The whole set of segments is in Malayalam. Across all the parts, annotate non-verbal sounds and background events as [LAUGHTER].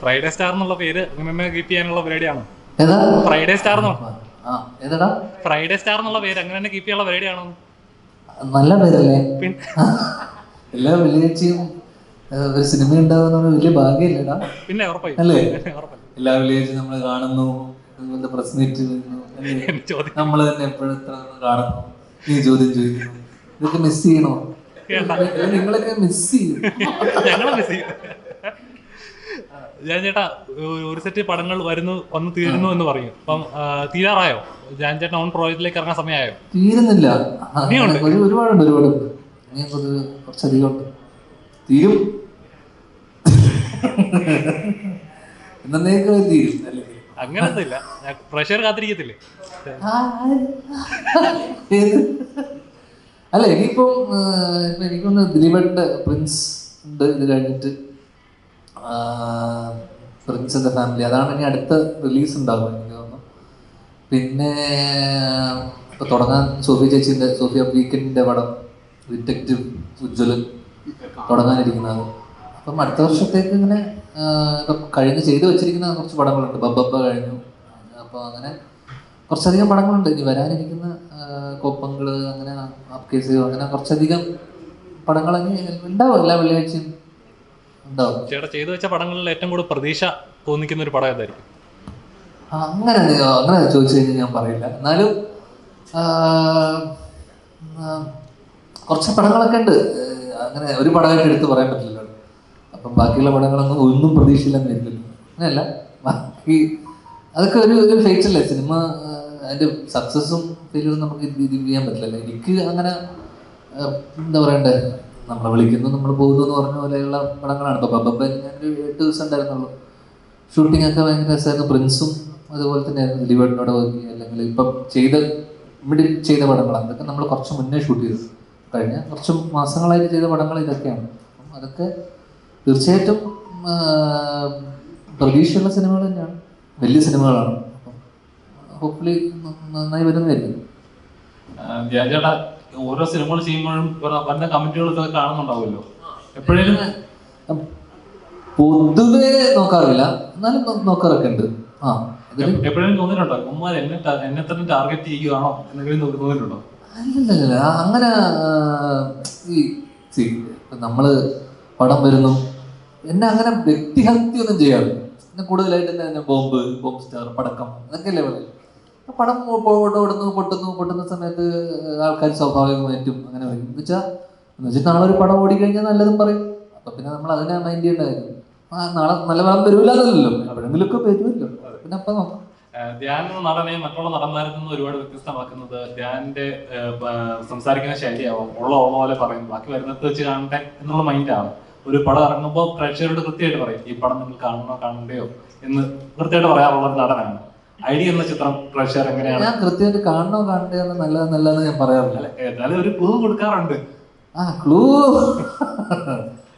ഫ്രൈഡേ സ്റ്റാർ എന്നുള്ള പേര് അങ്ങനെ കീപ്പ് ചെയ്യാനുള്ള പരിപാടിയാണോ. ഫ്രൈഡേ സ്റ്റാർ എന്നോ? ഫ്രൈഡേ സ്റ്റാർ എന്നുള്ള പേര് അങ്ങനെ തന്നെ കീപ്പ് ചെയ്യാനുള്ള പരിപാടിയാണോ? നല്ല പേരല്ലേ? പിന്നെ എല്ലാ ആ, ഒരു സിനിമ ഉണ്ടാവുന്ന വലിയ ഭാഗ്യല്ലേടാ പിന്നെ അല്ലേ? [LAUGHS] എല്ലാ വെള്ളിയാഴ്ചയും നമ്മൾ കാണുന്നു [LAUGHS] നമ്മൾ പ്രസ് മീറ്റ് അല്ലേ? നമ്മൾ തന്നെ എപ്പോഴും കാണുന്നു ഈ ചോദ്യം ചോദിക്കുന്നു. ഇതൊക്കെ മിസ് ചെയ്യണോ. നിങ്ങളൊക്കെ മിസ് ചെയ്യും. [LAUGHS] ഞങ്ങളെ മിസ് ചെയ്യും. ഞാൻ ചേട്ടാ ഒരു- സെറ്റ് പടങ്ങൾ വരുന്നു വന്ന് തീരുന്നു എന്ന് പറയും. അപ്പം തീരാറായോ? ഞാൻ ചേട്ടൻ ഓൺ പ്രോജക്റ്റിലേക്ക് ഇറങ്ങാൻ സമയമായോ? തീരുന്നില്ല. ഒരു ഒരുപാടുണ്ട് ഒരുപാട് കുറച്ചധികം തീരും. എന്നേക്കും അത് തീരും അല്ലെങ്കിൽ അങ്ങനത്തെ ഇല്ല പ്രഷർ കാത്തിരിക്കത്തില്ലേ? അല്ല ഇപ്പൊ എനിക്കൊന്ന് ദിലീപേട്ടന്റെ പ്രിൻസ് ഉണ്ട് ഇത് കഴിഞ്ഞിട്ട്. പ്രിൻസ് ദ ഫാമിലി അതാണ് ഇനി അടുത്ത റിലീസ് ഉണ്ടാകും എനിക്ക് തോന്നുന്നു. പിന്നെ ഇപ്പൊ തുടങ്ങാൻ സോഫിയ ചേച്ചിന്റെ സോഫിയ വീക്കെൻഡിന്റെ പടം ഡിറ്റക്റ്റീവ് ഉജ്ജ്വലൻ തുടങ്ങാനിരിക്കുന്നത്. അപ്പം അടുത്ത വർഷത്തേക്ക് ഇങ്ങനെ ഇപ്പം കഴിഞ്ഞ് ചെയ്തു വെച്ചിരിക്കുന്ന കുറച്ച് പടങ്ങളുണ്ട്. ബബ്ബ കഴിഞ്ഞു. അപ്പോൾ അങ്ങനെ കുറച്ചധികം പടങ്ങളുണ്ട്. ഇനി വരാനിരിക്കുന്ന കോപ്പങ്ങൾ അങ്ങനെ കേസ് അങ്ങനെ കുറച്ചധികം പടങ്ങൾ ഉണ്ടാവും. എല്ലാ വെള്ളിയാഴ്ചയും ചേട്ടാ ചെയ്തു വെച്ച പടങ്ങളിൽ ഏറ്റവും കൂടുതൽ പ്രതീക്ഷ തോന്നിക്കുന്ന ഒരു പടം ഏതായിരിക്കും? അങ്ങനെ അങ്ങനെ ചോദിച്ചു കഴിഞ്ഞാൽ ഞാൻ പറയില്ല. എന്നാലും കുറച്ച് പടങ്ങളൊക്കെ ഉണ്ട്. അങ്ങനെ ഒരു പടമായിട്ട് എടുത്ത് പറയാൻ പറ്റില്ലല്ലോ. അപ്പം ബാക്കിയുള്ള പടങ്ങളൊന്നും ഒന്നും പ്രതീക്ഷയില്ലെന്ന് വരില്ലല്ലോ അങ്ങനെയല്ല. ബാക്കി അതൊക്കെ ഒരു ഒരു ഫേറ്റല്ലേ. സിനിമ അതിന്റെ സക്സസ്സും സക്സസും ഫെയിലും നമുക്ക് ഇത് ഇത് ചെയ്യാൻ പറ്റില്ലല്ലോ. എനിക്ക് അങ്ങനെ എന്താ പറയണ്ടേ? നമ്മളെ വിളിക്കുന്നു നമ്മൾ പോകുന്നു എന്ന് പറഞ്ഞ പോലെയുള്ള പടങ്ങളാണ്. ഇപ്പൊ ബബ്ബൻ ഞാനൊരു എട്ട് ദിവസം ഉണ്ടായിരുന്നുള്ളൂ. ഷൂട്ടിംഗ് ഒക്കെ ഭയങ്കര രസമായിരുന്നു. പ്രിൻസും അതുപോലെ തന്നെ ദിലീപേട്ടനോട് വർക്ക് അല്ലെങ്കിൽ ഇപ്പം ചെയ്ത മിഡിൽ ചെയ്ത പടങ്ങൾ അതൊക്കെ നമ്മൾ കുറച്ച് മുന്നേ ഷൂട്ട് ചെയ്തു. കഴിഞ്ഞ കുറച്ച് മാസങ്ങളായിട്ട് ചെയ്ത പടങ്ങൾ ഇതൊക്കെയാണ്. അപ്പം അതൊക്കെ തീർച്ചയായിട്ടും പ്രതീക്ഷയുള്ള സിനിമകൾ തന്നെയാണ്. വലിയ സിനിമകളാണ്. അപ്പം ഹോപ്പ്ഫുള്ളി നന്നായി വരുന്നതായിരിക്കും. ഓരോ സിനിമകൾ ചെയ്യുമ്പോഴും വന്ന വരുന്ന കമന്റുകളൊക്കെ കാണുന്നുണ്ടാവുമല്ലോ. എപ്പോഴേലും പൊതുവെ നോക്കാറില്ല. എന്നാലും നോക്കാറൊക്കെ ഉണ്ട് ആ ഇതിൽ എപ്പോഴേലും തോന്നിയിട്ടുണ്ടോ? ഉമ്മാർ എന്നെ എന്നെ തന്നെ ടാർഗറ്റ് ചെയ്യുകയാണോ? എന്നെങ്കിലും തോന്നി- തോന്നിയിട്ടുണ്ടോ അല്ലല്ല അങ്ങനെ ഈ നമ്മൾ പടം വരുന്നു. എന്നെ അങ്ങനെ വ്യക്തിഹത്യ ഒന്നും ചെയ്യാറില്ല. എന്നെ കൂടുതലായിട്ട് എന്നെ ബോംബ് ബോംബ് സ്റ്റാർ പടക്കം അതൊക്കെയല്ലേ പറയും ഓ- ഓടുന്നു പൊട്ടുന്നു പൊട്ടുന്ന സമയത്ത് ആൾക്കാർ സ്വാഭാവികമായിട്ടും അങ്ങനെ വരും. എന്ന് വെച്ചാൽ എന്ന് വെച്ചാൽ നാളെ ഒരു പടം ഓടിക്കഴിഞ്ഞാൽ നല്ലതും പറയും. അപ്പൊ പിന്നെ നമ്മൾ അതിനെ മൈൻഡ് ചെയ്യേണ്ട ആ നാളെ നല്ല പടം വരൂലെന്നല്ലോ എവിടെങ്കിലുമൊക്കെ വരുമല്ലോ. പിന്നെ അപ്പൊ നോക്കാം. ധ്യാനം നടനെ മറ്റുള്ള നടന്മാരിൽ നിന്ന് ഒരുപാട് വ്യത്യസ്തമാക്കുന്നത് ധ്യാനിന്റെ സംസാരിക്കുന്ന ശൈലിയാവും. ഉള്ള ഉള്ള പോലെ പറയും. ബാക്കി വരുന്നത് വെച്ച് കാണട്ടെ എന്നുള്ള മൈൻഡാണ് ഒരു പടം ഇറങ്ങുമ്പോൾ പ്രേക്ഷകരോട് കൃത്യമായിട്ട് പറയും. ഈ പടം നിങ്ങൾ കാണണോ കാണണ്ടയോ എന്ന് കൃത്യമായിട്ട് പറയാറുള്ള നടനാണ്. ഐഡി എന്ന ചിത്രം പ്രേക്ഷകർ എങ്ങനെയാണ്? ഞാൻ കൃത്യമായിട്ട് കാണണോ കാണണ്ടേ എന്ന് നല്ലത് നല്ലതെന്ന് ഞാൻ പറയാറില്ല. എന്നാലും ഒരു ക്ലൂ കൊടുക്കാറുണ്ട്. ആ ക്ലൂ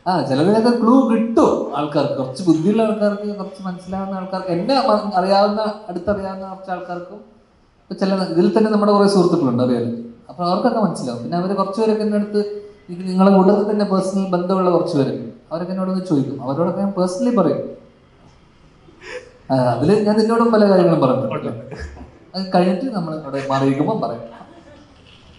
ആ ചിലതിനൊക്കെ ക്ലൂ കിട്ടും. ആൾക്കാർക്ക് കുറച്ച് ബുദ്ധിയുള്ള ആൾക്കാർക്ക് കുറച്ച് മനസ്സിലാവുന്ന ആൾക്കാർക്ക് എന്നെ അറിയാവുന്ന അടുത്തറിയാവുന്ന കുറച്ച് ആൾക്കാർക്കും ഇപ്പൊ ചില ഇതിൽ തന്നെ നമ്മുടെ കുറെ സുഹൃത്തുക്കളുണ്ട് അറിയാലോ. അപ്പൊ അവർക്കൊക്കെ മനസ്സിലാവും. പിന്നെ അവർ കുറച്ച് പേരൊക്കെ എന്റെ അടുത്ത് നിങ്ങളുടെ നിങ്ങളെ കൂട്ടത്തിൽ തന്നെ പേഴ്സണൽ ബന്ധമുള്ള കുറച്ച് പേരുണ്ട് അവരൊക്കെ എന്നോടൊന്ന് ചോദിക്കും. അവരോടൊക്കെ ഞാൻ പേഴ്സണലി പറയും. അതിൽ ഞാൻ നിന്നോടും പല കാര്യങ്ങളും പറഞ്ഞു അത് കഴിഞ്ഞിട്ട് നമ്മൾ അവിടെ മാറിയിരിക്കുമ്പോൾ പറയാം.